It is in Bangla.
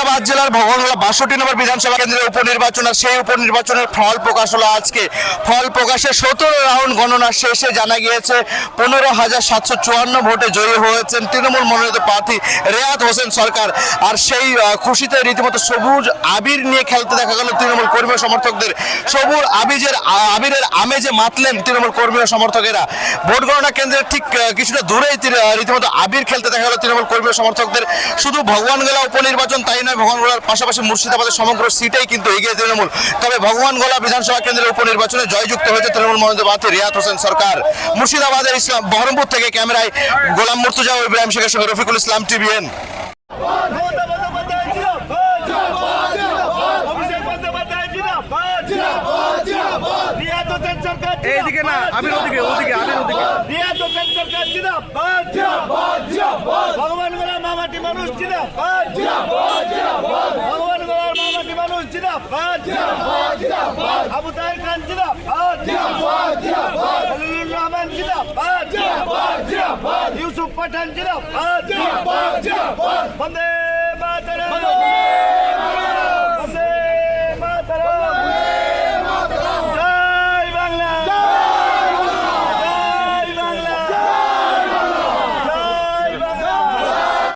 মুর্শিদাবাদ জেলার ভগবানগোলা বাষট্টি নম্বর বিধানসভা কেন্দ্রের উপনির্বাচন আর সেই উপনির্বাচনের ফল প্রকাশ হলো আজকে। ফল প্রকাশে সতেরো রাউন্ড গণনা শেষে জানা গিয়েছে, পনেরো হাজার সাতশো চুয়ান্ন ভোটে জয়ী হয়েছেন তৃণমূল মনোনীত প্রার্থী রেয়াত হোসেন সরকার। আর সেই খুশিতে রীতিমতো সবুজ আবির নিয়ে খেলতে দেখা গেল তৃণমূল কর্মী সমর্থকদের। সবুজ আবিজের আবিরের আমেজে মাতলেন তৃণমূল কর্মী সমর্থকেরা। ভোট গণনা কেন্দ্রের ঠিক কিছুটা দূরেই রীতিমতো আবির খেলতে দেখা গেল তৃণমূল কর্মী সমর্থকদের। শুধু ভগবানগোলা উপনির্বাচন তাই নয় ভগবানগোলার পাশাপাশি মুর্শিদাবাদের সমগ্র সিটেই কিন্তু এগিয়ে তৃণমূল। তবে ভগবানগোলা বিধানসভা কেন্দ্রের উপনির্বাচনে জয়যুক্ত হয়েছে তৃণমূল মনোনীত প্রার্থী রিয়াত হোসেন সরকার। মুর্শিদাবাদের ইসলাম বহরমপুর থেকে ক্যামেরায় গোলাম মুর্তুজা ও ইব্রাহিম শেখের সঙ্গে রফিকুল ইসলাম টিভিএন। এইদিকে না আবির ওদিকে ওদিকে আবির ওদিকে। রিয়াদ হোসেন সরকার জিন্দাবাদ ভগবান গোলাম মামাটি মানুষ ভগবান মানুষ জিন্দাবাদ আবু তাহের খান জিন্দাবাদ খলিলুর রহমান জিন্দাবাদ ইউসুফ পাঠান জিন্দাবাদ